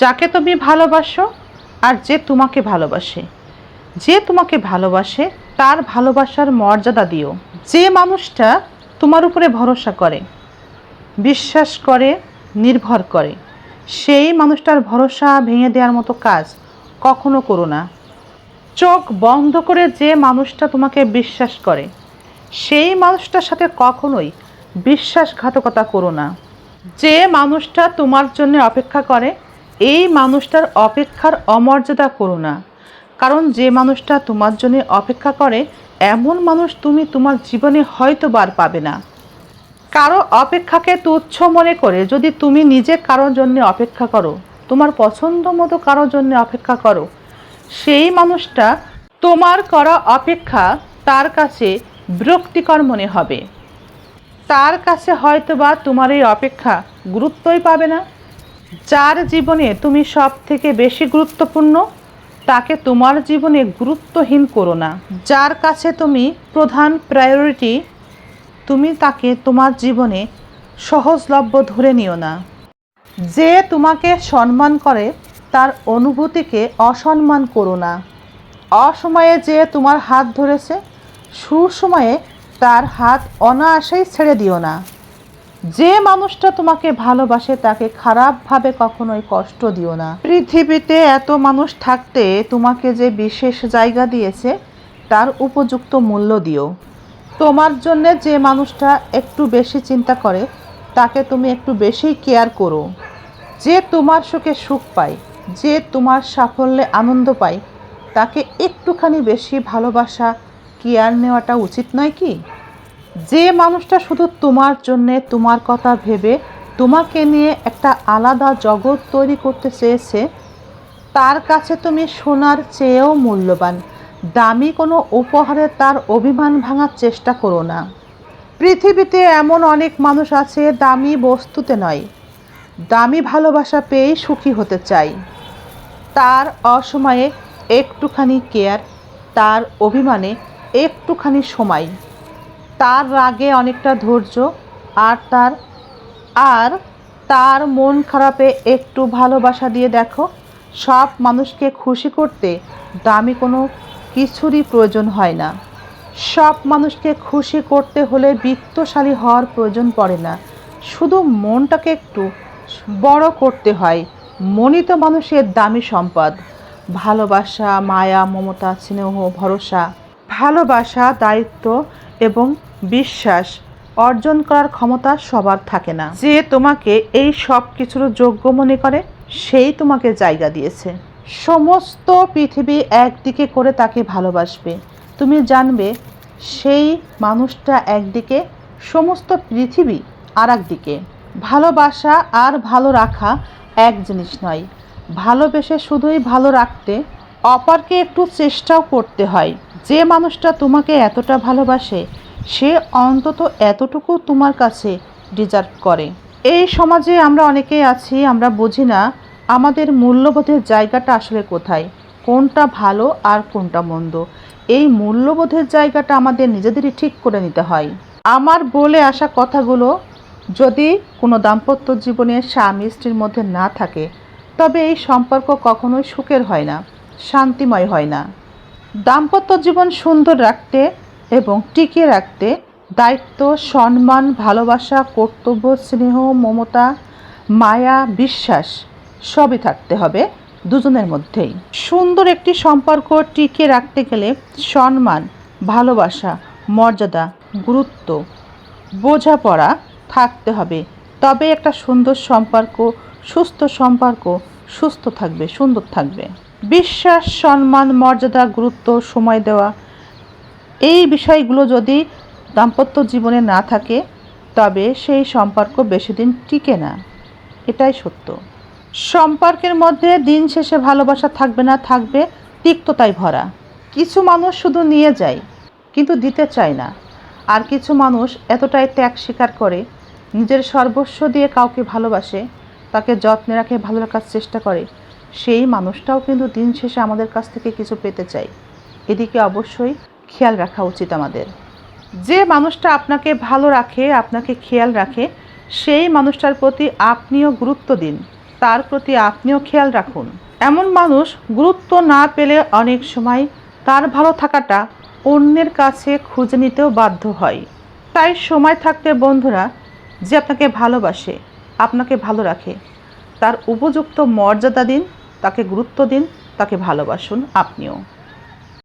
যাকে তুমি ভালোবাসো আর যে তোমাকে ভালোবাসে। যে তোমাকে ভালোবাসে, তার ভালোবাসার মর্যাদা দিও। যে মানুষটা তোমার উপরে ভরসা করে, বিশ্বাস করে, নির্ভর করে, সেই মানুষটার ভরসা ভেঙে দেওয়ার মতো কাজ কখনো করো না। চোখ বন্ধ করে যে মানুষটা তোমাকে বিশ্বাস করে, সেই মানুষটার সাথে কখনোই বিশ্বাসঘাতকতা করো না। যে মানুষটা তোমার জন্য অপেক্ষা করে এই মানুষটার অপেক্ষার অমর্যাদা করো না। কারণ যে মানুষটা তোমার জন্য অপেক্ষা করে, এমন মানুষ তুমি তোমার জীবনে হয়তো বার পাবে না। কারও অপেক্ষাকে তুচ্ছ মনে করে যদি তুমি নিজে কারোর জন্য অপেক্ষা করো, তোমার পছন্দ মতো কারোর জন্য অপেক্ষা করো, সেই মানুষটা তোমার করা অপেক্ষা তার কাছে বিরক্তিকর মনে হবে। তার কাছে হয়তোবা তোমার এই অপেক্ষা গুরুত্বই পাবে না। যার জীবনে তুমি সব থেকে বেশি গুরুত্বপূর্ণ, তাকে তোমার জীবনে গুরুত্বহীন করো না। যার কাছে তুমি প্রধান প্রায়োরিটি তুমি তাকে তোমার জীবনে সহজলভ্য ধরে নিও না। যে তোমাকে সম্মান করে, তার অনুভূতিকে অসম্মান করো না। অসময়ে যে তোমার হাত ধরেছে, সুসময়ে তার হাত অনায়াসেই ছেড়ে দিও না। যে মানুষটা তোমাকে ভালোবাসে তাকে খারাপভাবে কখনোই কষ্ট দিও না। পৃথিবীতে এত মানুষ থাকতে তোমাকে যে বিশেষ জায়গা দিয়েছে, তার উপযুক্ত মূল্য দিও। তোমার জন্য যে মানুষটা একটু বেশি চিন্তা করে, তাকে তুমি একটু বেশি কেয়ার করো। যে তোমার সুখে সুখ পায়, যে তোমার সাফল্যে আনন্দ পায়, তাকে একটুখানি বেশি ভালোবাসা, কেয়ার নেওয়াটা উচিত নয় কি? যে মানুষটা শুধু তোমার জন্যে, তোমার কথা ভেবে তোমাকে নিয়ে একটা আলাদা জগৎ তৈরি করতে চেয়েছে, তার কাছে তুমি সোনার চেয়েও মূল্যবান। দামি কোনো উপহারে তার অভিমান ভাঙার চেষ্টা করো না। পৃথিবীতে এমন অনেক মানুষ আছে দামি বস্তুতে নয়, দামি ভালোবাসা পেয়েই সুখী হতে চাই। তার অসময়ে একটুখানি কেয়ার, তার অভিমানে একটুখানি সময়। তার রাগে অনেকটা ধৈর্য আর তার আর তার মন খারাপে একটু ভালোবাসা দিয়ে দেখো, সব মানুষকে খুশি করতে দামি কোনো কিছুরই প্রয়োজন হয় না। সব মানুষকে খুশি করতে হলে বিত্তশালী হওয়ার প্রয়োজন পড়ে না। শুধু মনটাকে একটু বড় করতে হয়। মনই তো মানুষের দামি সম্পদ। ভালোবাসা, মায়া, মমতা, স্নেহ, ভরসা। ভালোবাসা, দায়িত্ব এবং বিশ্বাস অর্জন করার ক্ষমতা সবার থাকে না। যে তোমাকে এই সব কিছুর যোগ্য মনে করে, সেই তোমাকে জায়গা দিয়েছে। সমস্ত পৃথিবী একদিকে করে তাকে ভালোবাসবে। তুমি জানবে, সেই মানুষটা একদিকে, সমস্ত পৃথিবী আর একদিকে ভালোবাসা আর ভালো রাখা এক জিনিস নয়। ভালোবেসে শুধুই ভালো রাখতে অপরকে একটু চেষ্টাও করতে হয়। যে মানুষটা তোমাকে এতটা ভালোবাসে, সে অন্তত এতটুকু তোমার কাছে ডিজার্ভ করে। এই সমাজে আমরা অনেকেই আছি, আমরা বুঝি না আমাদের মূল্যবোধের জায়গাটা আসলে কোথায়, কোনটা ভালো আর কোনটা মন্দ। এই মূল্যবোধের জায়গাটা আমাদের নিজেদেরই ঠিক করে নিতে হয়। আমার বলে আসা কথাগুলো যদি কোনো দাম্পত্য জীবনে স্বামী স্ত্রীর মধ্যে না থাকে, তবে এই সম্পর্ক কখনোই সুখের হয় না। শান্তিময় হয় না। দাম্পত্য জীবন সুন্দর রাখতে এবং টিকিয়ে রাখতে দায়িত্ব, সম্মান, ভালোবাসা, কর্তব্য, স্নেহ, মমতা, মায়া, বিশ্বাস সবই থাকতে হবে দুজনের মধ্যেই। সুন্দর একটি সম্পর্ক টিকিয়ে রাখতে গেলে সম্মান, ভালোবাসা, মর্যাদা, গুরুত্ব, বোঝাপড়া থাকতে হবে। তবে একটা সুন্দর সম্পর্ক, সুস্থ সম্পর্ক সুস্থ থাকবে, সুন্দর থাকবে। বিশ্বাস, সম্মান, মর্যাদা, গুরুত্ব, সময় দেওয়া। এই বিষয়গুলো যদি দাম্পত্য জীবনে না থাকে, তবে সেই সম্পর্ক বেশি দিন টিকে না। এটাই সত্য। সম্পর্কের মধ্যে দিন শেষে ভালোবাসা থাকবে না, থাকবে তিক্ততায় ভরা। কিছু মানুষ শুধু নিয়ে যায়, কিন্তু দিতে চায় না। আর কিছু মানুষ এতটাই ত্যাগ স্বীকার করে, নিজের সর্বস্ব দিয়ে কাউকে ভালোবাসে, তাকে যত্নে রাখে, ভালো রাখার চেষ্টা করে সেই মানুষটাও কিন্তু দিন শেষে আমাদের কাছ থেকে কিছু পেতে চায় এদিকে অবশ্যই খেয়াল রাখা উচিত আমাদের। যে মানুষটা আপনাকে ভালো রাখে, আপনাকে খেয়াল রাখে, সেই মানুষটার প্রতি আপনিও গুরুত্ব দিন। তার প্রতি আপনিও খেয়াল রাখুন। এমন মানুষ গুরুত্ব না পেলে অনেক সময় তার ভালো থাকাটা অন্যের কাছে খুঁজে নিতেও বাধ্য হয়। তাই সময় থাকতে বন্ধুরা, যে আপনাকে ভালোবাসে, আপনাকে ভালো রাখে, তার উপযুক্ত মর্যাদা দিন তাকে গুরুত্ব দিন তাকে ভালোবাসুন আপনিও।